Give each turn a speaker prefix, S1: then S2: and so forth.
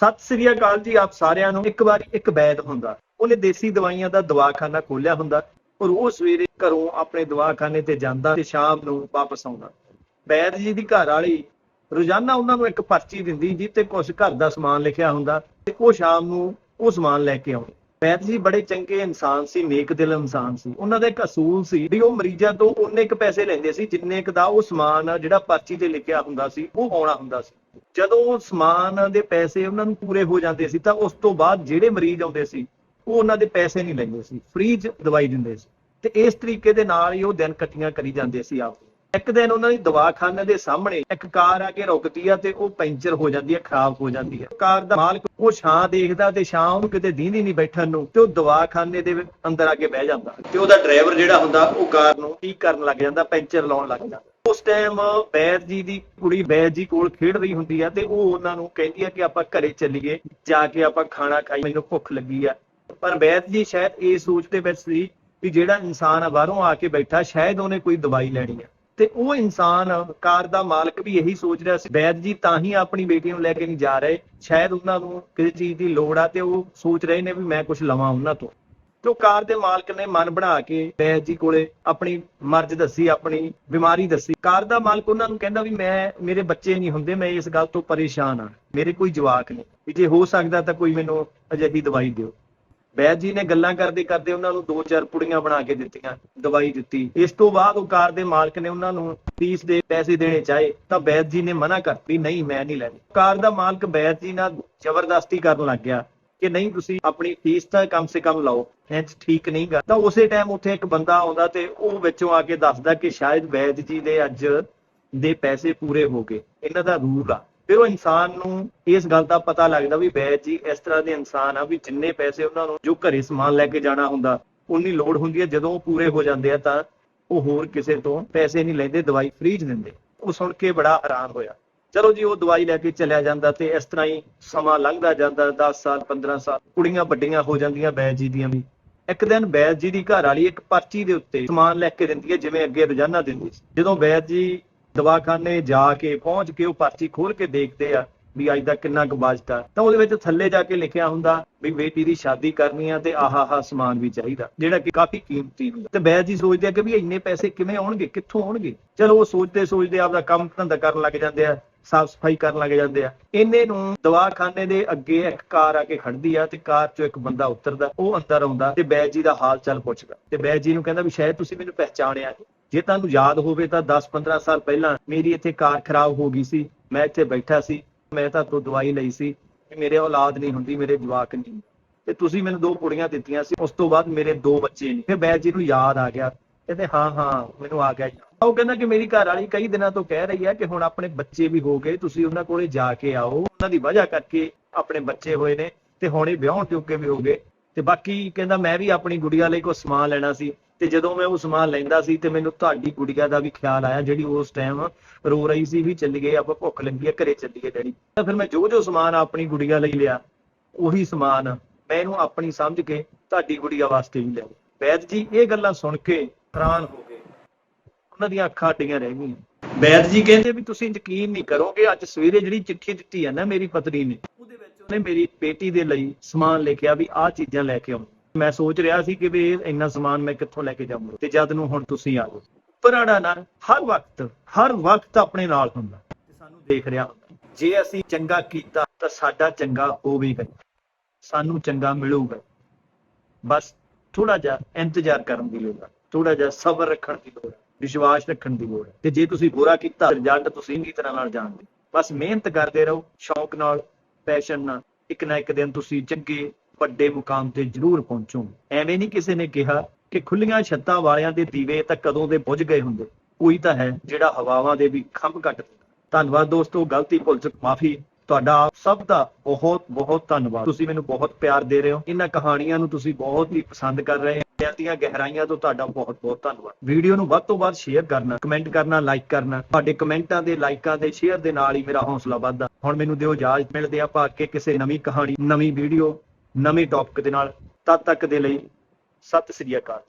S1: ਸਤਿ ਸ੍ਰੀ ਅਕਾਲ ਜੀ ਆਪ ਸਾਰਿਆਂ ਨੂੰ। ਇੱਕ ਵਾਰੀ ਇੱਕ ਵੈਦ ਹੁੰਦਾ। ਉਹਨੇ ਦੇਸੀ ਦਵਾਈਆਂ ਦਾ ਦਵਾਖਾਨਾ ਖੋਲਿਆ ਹੁੰਦਾ। ਔਰ ਉਹ ਸਵੇਰੇ ਘਰੋਂ ਆਪਣੇ ਦਵਾਖਾਨੇ ਤੇ ਜਾਂਦਾ ਤੇ ਸ਼ਾਮ ਨੂੰ ਵਾਪਸ ਆਉਂਦਾ। ਵੈਦ ਜੀ ਦੀ ਘਰ ਵਾਲੀ ਰੋਜ਼ਾਨਾ ਉਹਨਾਂ ਨੂੰ ਇੱਕ ਪਰਚੀ ਦਿੰਦੀ ਜਿੱਤੇ ਕੁਝ ਘਰ ਦਾ ਸਮਾਨ ਲਿਖਿਆ ਹੁੰਦਾ ਤੇ ਉਹ ਸ਼ਾਮ ਨੂੰ ਉਹ ਸਮਾਨ ਲੈ ਕੇ ਆਉਂਦੇ। ਵੈਦ ਜੀ ਬੜੇ ਚੰਗੇ ਇਨਸਾਨ ਸੀ, ਨੇਕ ਦਿਲ ਇਨਸਾਨ ਸੀ। ਉਹਨਾਂ ਦਾ ਇੱਕ ਅਸੂਲ ਸੀ ਵੀ ਉਹ ਮਰੀਜ਼ਾਂ ਤੋਂ ਉਹਨੇ ਇੱਕ ਪੈਸੇ ਲੈਂਦੇ ਸੀ, ਜਿੰਨੇ ਕੁ ਦਾ ਉਹ ਸਮਾਨ ਜਿਹੜਾ ਪਰਚੀ ਤੇ ਲਿਖਿਆ ਹੁੰਦਾ ਸੀ, ਉਹ ਆਉਣਾ ਹੁੰਦਾ ਸੀ। ਜਦੋਂ ਉਹ ਸਮਾਨ ਦੇ ਪੈਸੇ ਉਹਨਾਂ ਨੂੰ ਪੂਰੇ ਹੋ ਜਾਂਦੇ ਸੀ, ਤਾਂ ਉਸ ਤੋਂ ਬਾਅਦ ਜਿਹੜੇ ਮਰੀਜ਼ ਆਉਂਦੇ ਸੀ, ਉਹ ਉਹਨਾਂ ਦੇ ਪੈਸੇ ਨਹੀਂ ਲੈਂਦੇ ਸੀ, ਫ੍ਰੀ ਚ ਦਵਾਈ ਦਿੰਦੇ ਸੀ। ਤੇ ਇਸ ਤਰੀਕੇ ਦੇ ਨਾਲ ਹੀ ਉਹ ਦਿਨ ਕੱਟੀਆਂ ਕਰੀ ਜਾਂਦੇ ਸੀ ਆਪ। ਇੱਕ ਦਿਨ ਉਹਨਾਂ ਦੀ ਦਵਾਖਾਨੇ ਦੇ ਸਾਹਮਣੇ ਇੱਕ ਕਾਰ ਆ ਕੇ ਰੁਕਦੀ ਆ ਤੇ ਉਹ ਪੈਂਚਰ ਹੋ ਜਾਂਦੀ ਆ, ਖਰਾਬ ਹੋ ਜਾਂਦੀ ਆ। ਕਾਰ ਦਾ ਮਾਲਕ ਉਹ ਛਾਂ ਦੇਖਦਾ ਤੇ ਛਾਂ ਉਹਨੂੰ ਕਿਤੇ ਦੀਂਦੀ ਨਹੀਂ ਬੈਠਣ ਨੂੰ ਤੇ ਉਹ ਦਵਾਖਾਨੇ ਦੇ ਅੰਦਰ ਆ ਕੇ ਬਹਿ ਜਾਂਦਾ ਤੇ ਉਹਦਾ ਡਰਾਈਵਰ ਜਿਹੜਾ ਹੁੰਦਾ ਉਹ ਕਾਰ ਨੂੰ ਠੀਕ ਕਰਨ ਲੱਗ ਜਾਂਦਾ, ਪੈਂਚਰ ਲਾਉਣ ਲੱਗ ਜਾਂਦਾ। ਉਸ ਟਾਈਮ ਬੈਦ ਜੀ ਦੀ ਕੁੜੀ ਬੈਦ ਜੀ ਕੋਲ ਖੇਡ ਰਹੀ ਹੁੰਦੀ ਆ ਤੇ ਉਹ ਉਹਨਾਂ ਨੂੰ ਕਹਿੰਦੀ ਆ ਕਿ ਆਪਾਂ ਘਰੇ ਚੱਲੀਏ, ਜਾ ਕੇ ਆਪਾਂ ਖਾਣਾ ਖਾਈ ਮੈਨੂੰ ਭੁੱਖ ਲੱਗੀ ਆ। ਪਰ ਬੈਦ ਜੀ ਸ਼ਾਇਦ ਇਹ ਸੋਚ ਦੇ ਵਿੱਚ ਸੀ ਵੀ ਜਿਹੜਾ ਇਨਸਾਨ ਆ ਬਾਹਰੋਂ ਆ ਕੇ ਬੈਠਾ, ਸ਼ਾਇਦ ਉਹਨੇ ਕੋਈ ਦਵਾਈ ਲੈਣੀ ਆ। ਤੇ ਉਹ ਇਨਸਾਨ, ਕਾਰ ਦਾ ਮਾਲਕ ਵੀ ਇਹੀ ਸੋਚ ਰਿਹਾ ਸੀ ਬੈਦ ਜੀ ਤਾਂ ਹੀ ਆਪਣੀ ਬੇਟੀ ਨੂੰ ਲੈ ਕੇ ਨਹੀਂ ਜਾ ਰਹੇ, ਸ਼ਾਇਦ ਉਹਨਾਂ ਨੂੰ ਕਿਸੇ ਚੀਜ਼ ਦੀ ਲੋੜ ਆ ਤੇ ਉਹ ਸੋਚ ਰਹੇ ਨੇ ਵੀ ਮੈਂ ਕੁਝ ਲਵਾਂ ਉਹਨਾਂ ਤੋਂ। ਤੇ ਕਾਰ ਦੇ ਮਾਲਕ ਨੇ ਮਨ ਬਣਾ ਕੇ ਵੈਦ ਜੀ ਕੋਲੇ ਆਪਣੀ ਮਰਜ਼ ਦੱਸੀ, ਆਪਣੀ ਬਿਮਾਰੀ ਦੱਸੀ। ਕਾਰ ਦਾ ਮਾਲਕ ਉਹਨਾਂ ਨੂੰ ਕਹਿੰਦਾ ਵੀ ਮੈਂ, ਮੇਰੇ ਬੱਚੇ ਨਹੀਂ ਹੁੰਦੇ, ਮੈਂ ਇਸ ਗੱਲ ਤੋਂ ਪਰੇਸ਼ਾਨ ਆ ਮੇਰੇ ਕੋਈ ਜਵਾਕ ਨਹੀਂ। ਜੇ ਹੋ ਸਕਦਾ ਤਾਂ ਕੋਈ ਮੈਨੂੰ ਅਜਿਹੀ ਦਵਾਈ ਦਿਓ। ਬੈਦ ਜੀ ਨੇ ਗੱਲਾਂ ਕਰਦੇ ਕਰਦੇ ਉਹਨਾਂ ਨੂੰ ਦੋ ਚਾਰ ਪੁੜੀਆਂ ਬਣਾ ਕੇ ਦਿੱਤੀਆਂ, ਦਵਾਈ ਦਿੱਤੀ। ਇਸ ਤੋਂ ਬਾਅਦ ਉਹ ਕਾਰ ਦੇ ਮਾਲਕ ਨੇ ਉਹਨਾਂ ਨੂੰ ਫੀਸ ਦੇ ਪੈਸੇ ਦੇਣੇ ਚਾਹੇ, ਤਾਂ ਵੈਦ ਜੀ ਨੇ ਮਨਾ ਕਰਤੀ ਨਹੀਂ, ਮੈਂ ਨਹੀਂ ਲੈਣੀ। ਕਾਰ ਦਾ ਮਾਲਕ ਵੈਦ ਜੀ ਨਾਲ ਜ਼ਬਰਦਸਤੀ ਕਰਨ ਲੱਗ ਗਿਆ ਕਿ ਨਹੀਂ, ਤੁਸੀਂ ਆਪਣੀ ਫੀਸ ਤਾਂ ਕਮ ਸੇ ਕਮ ਲਾਓ ਇਹ ਠੀਕ ਨਹੀਂ ਗਾ। ਤਾਂ ਉਸੇ ਟਾਈਮ ਉੱਥੇ ਇੱਕ ਬੰਦਾ ਆਉਂਦਾ ਤੇ ਉਹ ਵਿੱਚੋਂ ਆ ਕੇ ਦੱਸਦਾ ਕਿ ਸ਼ਾਇਦ ਵੈਦ ਜੀ ਦੇ ਅੱਜ ਦੇ ਪੈਸੇ ਪੂਰੇ ਹੋ ਗਏ। ਇਹਨਾਂ ਦਾ ਰੂਲ ਆ। ਫਿਰ ਉਹ ਇਨਸਾਨ ਨੂੰ ਇਸ ਗੱਲ ਦਾ ਪਤਾ ਲੱਗਦਾ ਵੀ ਵੈਦ ਜੀ, ਇਸ ਤਰ੍ਹਾਂ ਦੇ ਇਨਸਾਨ ਆ ਵੀ ਜਿੰਨੇ ਪੈਸੇ ਉਹਨਾਂ ਨੂੰ ਜੋ ਘਰੇ ਸਮਾਨ ਲੈ ਕੇ ਜਾਣਾ ਹੁੰਦਾ, ਉਨੀ ਲੋੜ ਹੁੰਦੀ ਹੈ, ਜਦੋਂ ਉਹ ਪੂਰੇ ਹੋ ਜਾਂਦੇ ਆ ਤਾਂ ਉਹ ਹੋਰ ਕਿਸੇ ਤੋਂ ਪੈਸੇ ਨਹੀਂ ਲੈਂਦੇ, ਦਵਾਈ ਫ੍ਰੀ ਚ ਦਿੰਦੇ। ਉਹ ਸੁਣ ਕੇ ਬੜਾ ਹੈਰਾਨ ਹੋਇਆ। ਚਲੋ ਜੀ, ਉਹ ਦਵਾਈ ਲੈ ਕੇ ਚਲਿਆ ਜਾਂਦਾ ਤੇ ਇਸ ਤਰ੍ਹਾਂ ਹੀ ਸਮਾਂ ਲੰਘਦਾ ਜਾਂਦਾ 10 ਸਾਲ 15 ਸਾਲ, ਕੁੜੀਆਂ ਵੱਡੀਆਂ ਹੋ ਜਾਂਦੀਆਂ ਬੈਦ ਜੀ ਦੀਆਂ ਵੀ। ਇੱਕ ਦਿਨ ਬੈਦ ਜੀ ਦੀ ਘਰ ਵਾਲੀ ਇੱਕ ਪਰਚੀ ਦੇ ਉੱਤੇ ਸਮਾਨ ਲਿਖ ਕੇ ਦਿੰਦੀ ਹੈ, ਜਿਵੇਂ ਅੱਗੇ ਰੋਜ਼ਾਨਾ ਦਿੰਦੀ ਸੀ। ਜਦੋਂ ਬੈਦ ਜੀ ਦਵਾਖਾਨੇ ਜਾ ਕੇ ਪਹੁੰਚ ਕੇ ਉਹ ਪਰਚੀ ਖੋਲ ਕੇ ਦੇਖਦੇ ਆ ਵੀ ਅੱਜ ਦਾ ਕਿੰਨਾ ਕੁ ਬਜਟ ਆ ਤਾਂ ਉਹਦੇ ਵਿੱਚ ਥੱਲੇ ਜਾ ਕੇ ਲਿਖਿਆ ਹੁੰਦਾ ਵੀ ਬੇਟੀ ਦੀ ਸ਼ਾਦੀ ਕਰਨੀ ਆ ਤੇ ਆਹ ਆਹ ਸਮਾਨ ਵੀ ਚਾਹੀਦਾ, ਜਿਹੜਾ ਕਿ ਕਾਫੀ ਕੀਮਤੀ ਹੁੰਦਾ। ਤੇ ਬੈਦ ਜੀ ਸੋਚਦੇ ਆ ਕਿ ਵੀ ਇੰਨੇ ਪੈਸੇ ਕਿਵੇਂ ਆਉਣਗੇ, ਕਿੱਥੋਂ ਆਉਣਗੇ? ਚਲੋ ਉਹ ਸੋਚਦੇ ਸੋਚਦੇ ਆਪਦਾ ਕੰਮ ਧੰਦਾ ਕਰਨ ਲੱਗ ਜਾਂਦੇ ਆ, ਸਾਫ਼ ਸਫ਼ਾਈ ਕਰਨ ਲੱਗ ਜਾਂਦੇ ਆ। ਇਹਨੇ ਨੂੰ ਦਵਾਖਾਨੇ ਦੇ ਅੱਗੇ ਇੱਕ ਕਾਰ ਆ ਕੇ ਖੜਦੀ ਆ ਤੇ ਕਾਰ ਚੋਂ ਇੱਕ ਬੰਦਾ ਉਤਰਦਾ, ਉਹ ਅੰਦਰ ਆਉਂਦਾ ਤੇ ਬੈਜ ਜੀ ਦਾ ਹਾਲ ਚਾਲ ਪੁੱਛਦਾ। ਤੇ ਬੈਜ ਜੀ ਨੂੰ ਕਹਿੰਦਾ ਵੀ ਸ਼ਾਇਦ ਤੁਸੀਂ ਮੈਨੂੰ ਪਹਿਚਾਣਿਆ ਜੇ ਤੁਹਾਨੂੰ ਯਾਦ ਹੋਵੇ ਤਾਂ 10-15 ਸਾਲ ਪਹਿਲਾਂ ਮੇਰੀ ਇੱਥੇ ਕਾਰ ਖਰਾਬ ਹੋ ਗਈ ਸੀ। ਮੈਂ ਇੱਥੇ ਬੈਠਾ ਸੀ। ਮੈਂ ਤਾਂ ਤੋਂ ਦਵਾਈ ਲਈ ਸੀ ਮੇਰੇ ਔਲਾਦ ਨਹੀਂ ਹੁੰਦੀ, ਮੇਰੇ ਜਵਾਕ ਨਹੀਂ। ਤੇ ਤੁਸੀਂ ਮੈਨੂੰ ਦੋ ਕੁੜੀਆਂ ਦਿੱਤੀਆਂ ਸੀ। ਉਸ ਤੋਂ ਬਾਅਦ ਮੇਰੇ ਦੋ ਬੱਚੇ ਨੇ। ਫਿਰ ਬੈਦ ਜੀ ਨੂੰ ਯਾਦ ਆ ਗਿਆ ਕਹਿੰਦੇ, ਹਾਂ ਹਾਂ, ਮੈਨੂੰ ਆ ਗਿਆ ਉਹ ਕਹਿੰਦਾ ਕਿ ਮੇਰੀ ਘਰ ਵਾਲੀ ਕਈ ਦਿਨਾਂ ਤੋਂ ਕਹਿ ਰਹੀ ਹੈ ਕਿ ਹੁਣ ਆਪਣੇ ਬੱਚੇ ਵੀ ਹੋ ਗਏ, ਤੁਸੀਂ ਉਹਨਾਂ ਕੋਲੇ ਜਾ ਕੇ ਆਓ। ਉਹਨਾਂ ਦੀ ਵਜ੍ਹਾ ਕਰਕੇ ਆਪਣੇ ਬੱਚੇ ਹੋਏ ਨੇ, ਤੇ ਹੁਣ ਇਹ ਵਿਆਹਣ ਚੁੱਕੇ ਵੀ ਹੋ ਗਏ। ਤੇ ਬਾਕੀ ਕਹਿੰਦਾ, ਮੈਂ ਵੀ ਆਪਣੀ ਗੁੜੀਆ ਲਈ ਕੋਈ ਸਮਾਨ ਲੈਣਾ ਸੀ। ਤੇ ਜਦੋਂ ਮੈਂ ਉਹ ਸਮਾਨ ਲੈਂਦਾ ਸੀ ਤੇ ਮੈਨੂੰ ਤੁਹਾਡੀ ਗੁੜੀਆ ਦਾ ਵੀ ਖਿਆਲ ਆਇਆ, ਜਿਹੜੀ ਉਸ ਟਾਈਮ ਰੋ ਰਹੀ ਸੀ ਵੀ ਚੱਲੀਏ ਆਪਾਂ ਭੁੱਖ ਲੱਗੀ ਹੈ ਘਰੇ ਚੱਲੀਏ ਡੈਡੀ। ਤਾਂ ਫਿਰ ਮੈਂ ਜੋ ਜੋ ਸਮਾਨ ਆਪਣੀ ਗੁੜੀਆ ਲਈ ਲਿਆ, ਉਹੀ ਸਮਾਨ ਮੈਂ ਇਹਨੂੰ ਆਪਣੀ ਸਮਝ ਕੇ ਤੁਹਾਡੀ ਗੁੜੀਆ ਵਾਸਤੇ ਵੀ ਲਿਆ। ਵੈਦ ਜੀ, ਇਹ ਗੱਲਾਂ ਸੁਣ ਕੇ ਹੈਰਾਨ ਹੋ ਗਏ। ਉਹਨਾਂ ਦੀਆਂ ਅੱਖਾਂ ਅੱਡੀਆਂ ਰਹਿ ਗਈਆਂ। ਵੈਦ ਜੀ ਕਹਿੰਦੇ ਵੀ ਤੁਸੀਂ ਯਕੀਨ ਨਹੀਂ ਕਰੋਗੇ, ਅੱਜ ਸਵੇਰੇ ਜਿਹੜੀ ਚਿੱਠੀ ਦਿੱਤੀ ਹੈ ਨਾ ਮੇਰੀ ਪਤਨੀ ਨੇ, ਉਹਦੇ ਵਿੱਚ ਉਹਨੇ ਮੇਰੀ ਬੇਟੀ ਦੇ ਲਈ ਸਮਾਨ ਲਿਖਿਆ ਵੀ ਆਹ ਚੀਜ਼ਾਂ ਲੈ ਕੇ ਆਉਂ ਮੈਂ ਸੋਚ ਰਿਹਾ ਸੀ ਕਿ ਵੀ ਇੰਨਾ ਸਮਾਨ ਮੈਂ ਕਿੱਥੋਂ ਲੈ ਕੇ ਜਾਵਾਂਗਾ ਤੇ ਜਦ ਨੂੰ ਹੁਣ ਤੁਸੀਂ ਆ ਗਏ ਪਰਾੜਾ ਨਾਲ ਹਰ ਵਕਤ ਹਰ ਵਕਤ ਆਪਣੇ ਨਾਲ ਹੁੰਦਾ। ਤੇ ਸਾਨੂੰ ਦੇਖ ਰਿਹਾ ਹੁੰਦਾ। ਜੇ ਅਸੀਂ ਚੰਗਾ ਕੀਤਾ ਤਾਂ ਸਾਡਾ ਚੰਗਾ ਹੋਵੇਗਾ। ਸਾਨੂੰ ਚੰਗਾ ਮਿਲੂਗਾ। ਬਸ ਥੋੜਾ ਜਿਹਾ ਇੰਤਜ਼ਾਰ ਕਰਨ ਦੀ ਲੋੜ ਹੈ ਥੋੜਾ ਜਿਹਾ ਸਬਰ ਰੱਖਣ ਦੀ ਲੋੜ ਹੈ ਵਿਸ਼ਵਾਸ ਰੱਖਣ ਦੀ ਲੋੜ ਹੈ ਤੇ ਜੇ ਤੁਸੀਂ ਬੁਰਾ ਕੀਤਾ, ਰਿਜ਼ਲਟ ਤੁਸੀਂ ਚੰਗੀ ਤਰ੍ਹਾਂ ਨਾਲ ਜਾਣਦੇ। ਬਸ ਮਿਹਨਤ ਕਰਦੇ ਰਹੋ, ਸ਼ੌਂਕ ਨਾਲ, ਪੈਸ਼ਨ ਨਾਲ। ਇੱਕ ਨਾ ਇੱਕ ਦਿਨ ਤੁਸੀਂ ਚੰਗੇ ਵੱਡੇ ਮੁਕਾਮ ਤੇ ਜ਼ਰੂਰ ਪਹੁੰਚੋਗੇ ਐਵੇਂ ਨਹੀਂ ਕਿਸੇ ਨੇ ਕਿਹਾ ਕਿ ਖੁੱਲੀਆਂ ਛੱਤਾਂ ਵਾਲਿਆਂ ਦੇ ਦੀਵੇ ਤਾਂ ਕਦੋਂ ਦੇ ਬੁਝ ਗਏ ਹੁੰਦੇ। ਕੋਈ ਤਾਂ ਹੈ ਜਿਹੜਾ ਹਵਾਵਾਂ ਦੇ ਵੀ ਖੰਭ ਕੱਟ ਦਿੰਦਾ। ਧੰਨਵਾਦ ਦੋਸਤੋ, ਗਲਤੀ ਭੁੱਲ ਚੁੱਕ, ਮਾਫੀ। ਤੁਹਾਡਾ ਸਭ ਦਾ ਬਹੁਤ ਬਹੁਤ ਧੰਨਵਾਦ। ਤੁਸੀਂ ਮੈਨੂੰ ਬਹੁਤ ਪਿਆਰ ਦੇ ਰਹੇ ਹੋ। ਇਹਨਾਂ ਕਹਾਣੀਆਂ ਨੂੰ ਤੁਸੀਂ ਬਹੁਤ ਹੀ ਪਸੰਦ ਕਰ ਰਹੇ ਹੋ। ਦੀਆਂ ਗਹਿਰਾਈਆਂ ਤੋਂ ਤੁਹਾਡਾ ਬਹੁਤ ਬਹੁਤ ਧੰਨਵਾਦ। ਵੀਡੀਓ ਨੂੰ ਵੱਧ ਤੋਂ ਵੱਧ ਸ਼ੇਅਰ ਕਰਨਾ, ਕਮੈਂਟ ਕਰਨਾ, ਲਾਈਕ ਕਰਨਾ। ਤੁਹਾਡੇ ਕਮੈਂਟਾਂ ਦੇ, ਲਾਈਕਾਂ ਦੇ, ਸ਼ੇਅਰ ਦੇ ਨਾਲ ਹੀ ਮੇਰਾ ਹੌਸਲਾ ਵੱਧਦਾ। ਹੁਣ ਮੈਨੂੰ ਦਿਓ ਇਜਾਜ਼ਤ। ਮਿਲਦੇ ਆਪਾਂ ਅੱਗੇ ਕਿਸੇ ਨਵੀਂ ਕਹਾਣੀ, ਨਵੀਂ ਵੀਡੀਓ ਨਵੇਂ ਟੌਪਿਕ ਦੇ ਨਾਲ ਤਦ ਤੱਕ ਦੇ ਲਈ ਸਤਿ ਸ੍ਰੀ ਅਕਾਲ